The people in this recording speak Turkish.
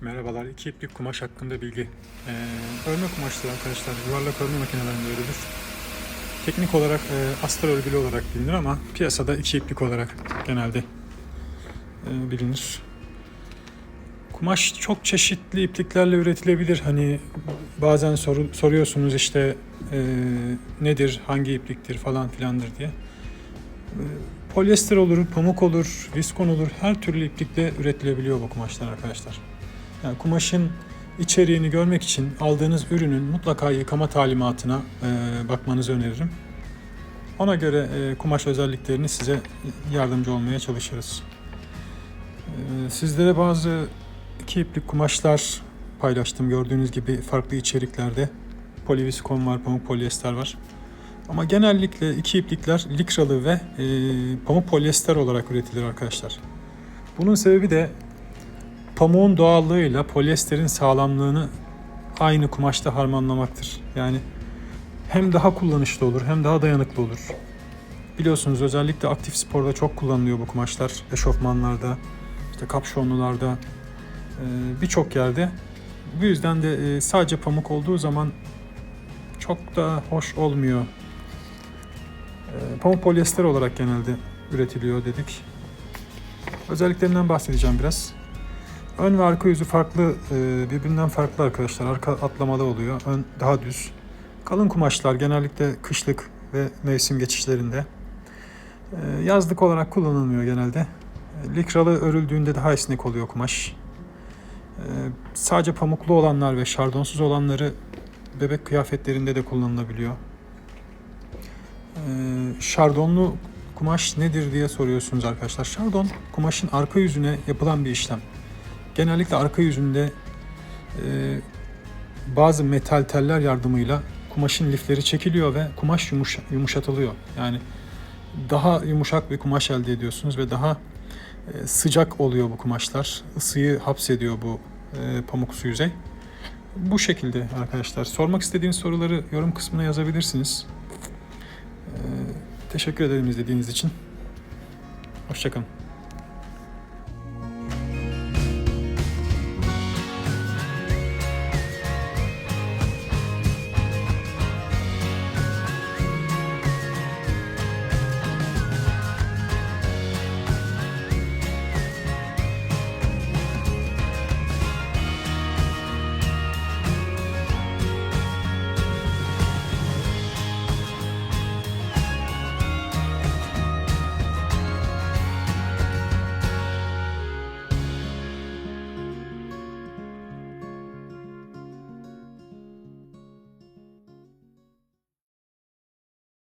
Merhabalar. İki iplik kumaş hakkında bilgi. Ee, örme kumaşları arkadaşlar yuvarlak örme makinelerinde örülür. Teknik olarak e, astar örgülü olarak bilinir ama piyasada iki iplik olarak genelde e, bilinir. Kumaş çok çeşitli ipliklerle üretilebilir. Hani bazen soru, soruyorsunuz işte e, nedir, hangi ipliktir falan filandır diye. E, Polyester olur, pamuk olur, viskon olur. Her türlü iplikle üretilebiliyor bu kumaşlar arkadaşlar. Yani kumaşın içeriğini görmek için aldığınız ürünün mutlaka yıkama talimatına e, bakmanızı öneririm. Ona göre e, kumaş özelliklerini size yardımcı olmaya çalışırız. E, sizlere bazı iki iplik kumaşlar paylaştım. Gördüğünüz gibi farklı içeriklerde. Poliviskon var, pamuk polyester var. Ama genellikle iki iplikler likralı ve e, pamuk polyester olarak üretilir arkadaşlar. Bunun sebebi de pamuğun doğallığıyla polyesterin sağlamlığını aynı kumaşta harmanlamaktır. Yani hem daha kullanışlı olur hem daha dayanıklı olur. Biliyorsunuz özellikle aktif sporda çok kullanılıyor bu kumaşlar. Eşofmanlarda, işte kapşonlularda, e, birçok yerde. Bu yüzden de e, sadece pamuk olduğu zaman çok da hoş olmuyor. E, Pamuk polyester olarak genelde üretiliyor dedik. Özelliklerinden bahsedeceğim biraz. Ön ve arka yüzü farklı, e, birbirinden farklı arkadaşlar. Arka atlamalı oluyor, ön daha düz. Kalın kumaşlar genellikle kışlık ve mevsim geçişlerinde. E, Yazlık olarak kullanılmıyor genelde. E, Likralı örüldüğünde daha esnek oluyor kumaş. Sadece pamuklu olanlar ve şardonsuz olanları bebek kıyafetlerinde de kullanılabiliyor. Şardonlu kumaş nedir diye soruyorsunuz arkadaşlar. Şardon kumaşın arka yüzüne yapılan bir işlem. Genellikle arka yüzünde e, bazı metal teller yardımıyla kumaşın lifleri çekiliyor ve kumaş yumuş, yumuşatılıyor. Yani daha yumuşak bir kumaş elde ediyorsunuz ve daha e, sıcak oluyor bu kumaşlar. Isıyı hapsediyor bu e, pamuksu yüzey. Bu şekilde arkadaşlar. Sormak istediğiniz soruları yorum kısmına yazabilirsiniz. E, teşekkür ederim izlediğiniz için. Hoşçakalın.